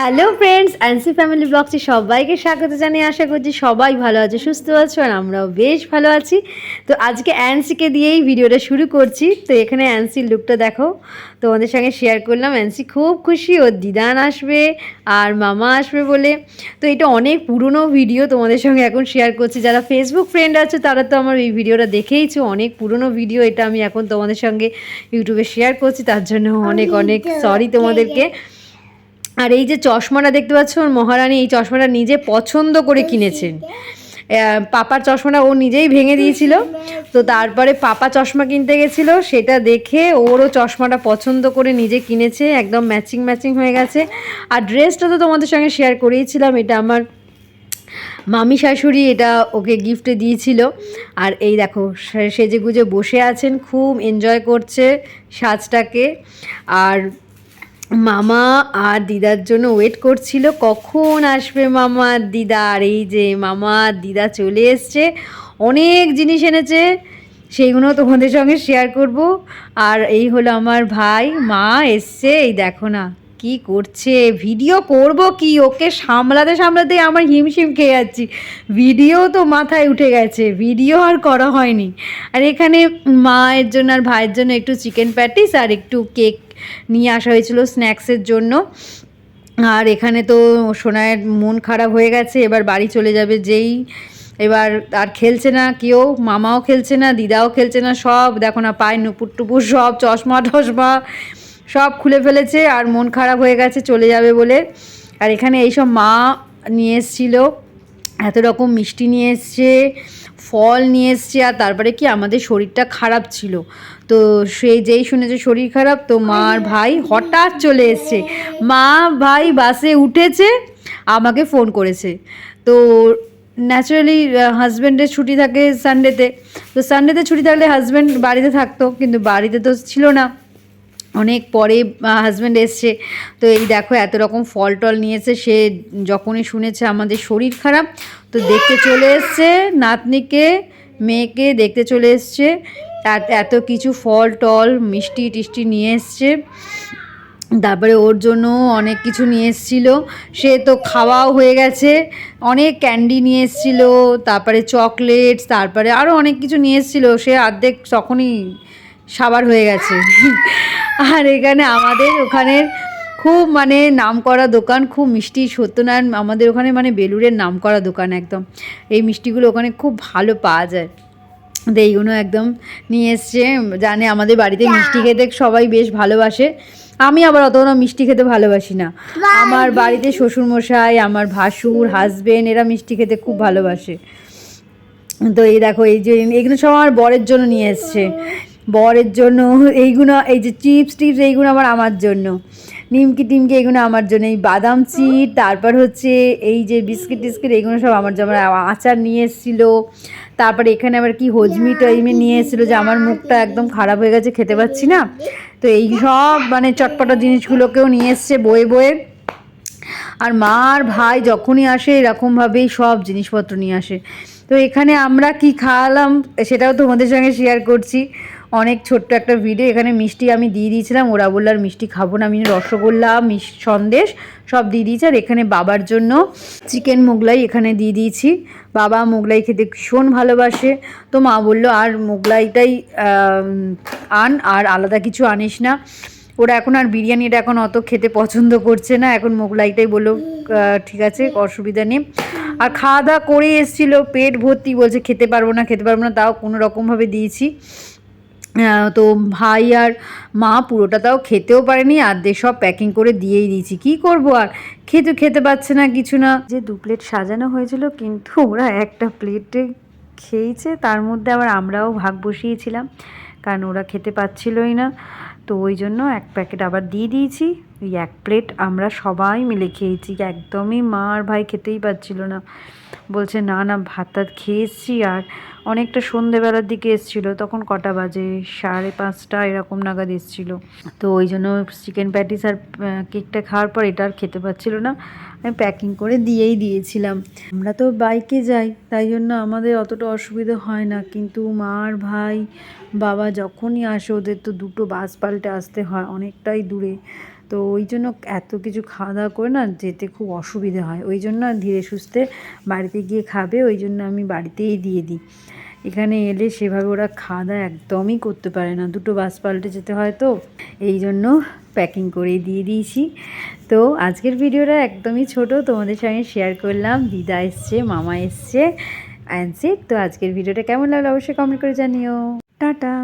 Hello friends Ancy family ব্লগটি সবাইকে স্বাগত জানিয়ে আশা করছি সবাই ভালো আছে সুস্থ আছো আর আমরাও বেশ ভালো আছি। তো আজকে অ্যান্সিকে দিয়েই ভিডিওটা শুরু করছি। তো এখানে অ্যান্সির লুকটা দেখো। তোমাদের সঙ্গে শেয়ার করলাম। অ্যান্সি খুব খুশি ওর দিদান আসবে আর মামা আসবে বলে। তো এটা অনেক পুরনো ভিডিও তোমাদের সঙ্গে এখন শেয়ার করছি। যারা ফেসবুক ফ্রেন্ড আছে তারা তো আমার এই ভিডিওটা দেখেইছো। অনেক পুরনো ভিডিও এটা আমি এখন তোমাদের সঙ্গে ইউটিউবে শেয়ার করছি। তার জন্য অনেক অনেক সরি তোমাদেরকে। আর এই যে চশমাটা দেখতে পাচ্ছ, ওর মহারানী এই চশমাটা নিজে পছন্দ করে কিনেছেন। পাপার চশমাটা ও নিজেই ভেঙে দিয়েছিল। তো তারপরে পাপা চশমা কিনতে গেছিল, সেটা দেখে ওরও চশমাটা পছন্দ করে নিজে কিনেছে, একদম ম্যাচিং ম্যাচিং হয়ে গেছে। আর ড্রেসটা তো তোমাদের সঙ্গে শেয়ার করেইছিলাম এটা আমার মামি শাশুড়ি, এটা ওকে গিফটে দিয়েছিল। আর এই দেখো সেজে গুজে বসে আছেন, খুব এনজয় করছে সাজটাকে। আর মামা আর দিদার জন্য ওয়েট করছিল। কখন আসবে মামা আর দিদা? আর এই যে মামা আর দিদা চলে এসছে। অনেক জিনিস এনেছে, সেইগুলো তোমাদের সঙ্গে শেয়ার করব। আর এই হলো আমার ভাই। মা এসছে, এই দেখো না কি করছে। ভিডিও করব কি? ওকে সামলাতে সামলাতে আমার হিমশিম খেয়ে যাচ্ছি। ভিডিও তো মাথায় উঠে গেছে। ভিডিও আর করা হয়নি। আর এখানে মায়ের জন্য আর ভাইয়ের জন্য একটু চিকেন প্যাটিস আর একটু কেক নিয়ে আসা হয়েছিল স্ন্যাক্সের জন্য। আর এখানে তো সোনায়ের মন খারাপ হয়ে গেছে, এবার বাড়ি চলে যাবে যেই। এবার আর খেলছে না কেউ, মামাও খেলছে না, দিদাও খেলছে না, সব দেখো না পায় নুপুর টুপুর, সব চশমা টশমা সব খুলে ফেলেছে আর মন খারাপ হয়ে গেছে, চলে যাবে বলে। আর এখানে এইসব মা নিয়ে এসছিল, এত রকম মিষ্টি নিয়ে এসছে ফল নিয়ে এসছে আর তারপরে কি আমাদের শরীরটা খারাপ ছিল। তো সে যেই শুনেছে শরীর খারাপ তো মার ভাই হঠাৎ চলে এসছে। মা ভাই বাসে উঠেছে আমাকে ফোন করেছে। তো ন্যাচারালি হাজব্যান্ডের ছুটি থাকে সানডেতে তো। সানডেতে ছুটি থাকলে হাজব্যান্ড বাড়িতে থাকতো কিন্তু বাড়িতে তো ছিল না। অনেক পরে হাজব্যান্ড এসছে। তো এই দেখো, এত রকম ফল টল নিয়েছে। সে যখনই শুনেছে আমাদের শরীর খারাপ, তো দেখতে চলে এসছে নাতনিকে, মেয়েকে দেখতে চলে এসছে। এত- এত কিছু ফল টল মিষ্টি টিষ্টি নিয়ে এসছে। তারপরে ওর জন্য অনেক কিছু নিয়ে এসেছিল। সে তো খাওয়াও হয়ে গেছে। অনেক ক্যান্ডি নিয়ে এসেছিল, তারপরে চকলেটস তারপরে আরও অনেক কিছু নিয়ে এসেছিল। সে অর্ধেক তখনই সাবার হয়ে গেছে। আর এখানে আমাদের ওখানের খুব মানে নামকরা দোকান খুব মিষ্টি সত্যনারায়ণ আমাদের ওখানে মানে বেলুরের নামকরা দোকান একদম। এই মিষ্টিগুলো ওখানে খুব ভালো পাওয়া যায়। তো এইগুলো একদম নিয়ে এসছে জানে আমাদের বাড়িতে মিষ্টি খেতে সবাই বেশ ভালোবাসে। আমি আবার অতটা মিষ্টি খেতে ভালোবাসি না। আমার বাড়িতে শ্বশুরমশাই আমার ভাসুর হাজবেন্ড এরা মিষ্টি খেতে খুব ভালোবাসে। তো এই দেখো এই যে এইগুলো সব আমার বরের জন্য নিয়ে এসছে। বরের জন্য এইগুলো এই যে চিপস টিপস এইগুলো আবার আমার জন্য। নিমকি টিমকি এগুলো আমার জন্য। এই বাদাম চিট তারপর হচ্ছে এই যে বিস্কিট টিস্কিট এইগুলো সব আমার জন্য। আমার আচার নিয়ে এসেছিল। তারপরে এখানে আবার কি হজমি টাইমে নিয়ে এসেছিল যে আমার মুখটা একদম খারাপ হয়ে গেছে, খেতে পাচ্ছি না। তো এই সব মানে চটপটা জিনিসগুলোকেও নিয়ে এসছে বয়ে বয়ে। আর মা আর ভাই যখনই আসে, এরকমভাবেই সব জিনিসপত্র নিয়ে আসে। তো এখানে আমরা কি খাওয়ালাম, সেটাও তোমাদের সঙ্গে শেয়ার করছি। অনেক ছোট্ট একটা ভিডিও এখানে মিষ্টি আমি দিয়ে দিয়েছিলাম, ওরা বলল, আর মিষ্টি খাব না আমি রসগোল্লা সন্দেশ, সব দিয়ে দিয়েছি। আর এখানে বাবার জন্য চিকেন মোগলাই এখানে দিয়ে দিয়েছি। বাবা মোগলাই খেতে ভীষণ ভালোবাসে। তো মা বলল, আর মোগলাইটাই আন, আর আলাদা কিছু আনিস না। ওরা এখন আর বিরিয়ানিটা এখন অত খেতে পছন্দ করছে না, এখন মোগলাইটাই বলল ঠিক আছে, অসুবিধা নেই। আর খাওয়া দাওয়া করে এসেছিল, পেট ভর্তি, বলছে, খেতে পারব না, খেতে পারব না। তাও কোনো রকমভাবে দিয়েছি। তো ভাই আর মা পুরোটা তাও খেতেও পারেনি, আর দিয়ে সব প্যাকিং করে দিয়েই দিয়েছি। কি করব আর? খেতে খেতে পাচ্ছে না, কিছু না। যে দু প্লেট সাজানো হয়েছিল, কিন্তু ওরা একটা প্লেটে খেয়েছে, তার মধ্যে আবার আমরাও ভাগ বসিয়েছিলাম, কারণ ওরা খেতে পাচ্ছিলই না। তো ওই জন্য এক প্যাকেট আবার দিয়ে দিয়েছি। ওই এক প্লেট আমরা সবাই মিলে খেয়েছি, একদমই মা আর ভাই খেতেই পাচ্ছিল না। বলছে, না না, ভাত টাত খেয়ে এসছি আর। অনেকটা সন্ধেবেলার দিকে এসছিলো, তখন কটা বাজে? সাড়ে পাঁচটা এরকম নাগাদ এসছিলো। তো ওই জন্য চিকেন প্যাটিস আর কেকটা খাওয়ার পর এটা আর খেতে পাচ্ছিল না। আমি প্যাকিং করে দিয়েই দিয়েছিলাম। আমরা তো বাইকে যাই, তাই জন্য আমাদের অতটা অসুবিধা হয় না। কিন্তু মা আর ভাই, বাবা যখনই আসে, ওদের তো দুটো বাস পাল্টে আসতে হয়, অনেকটাই দূরে। তো ওই জন্য এত কিছু খাওয়া দাওয়া করে না যেতে খুব অসুবিধে হয়। ওই জন্য ধীরে সুস্থে বাড়িতে গিয়ে খাবে, ওই জন্য আমি বাড়িতেই দিয়ে দিই। এখানে এলে সেভাবে ওরা খাওয়া দাওয়া একদমই করতে পারে না। দুটো বাস পাল্টে যেতে হয় তো, এই জন্য প্যাকিং করেই দিয়ে দিয়েছি। তো আজকের ভিডিওটা একদমই ছোট, তোমাদের সঙ্গে শেয়ার করলাম। দিদা এসছে, মামা এসছে অ্যান্সি তো আজকের ভিডিওটা কেমন লাগল অবশ্যই কমেন্ট করে জানিও। টাটা!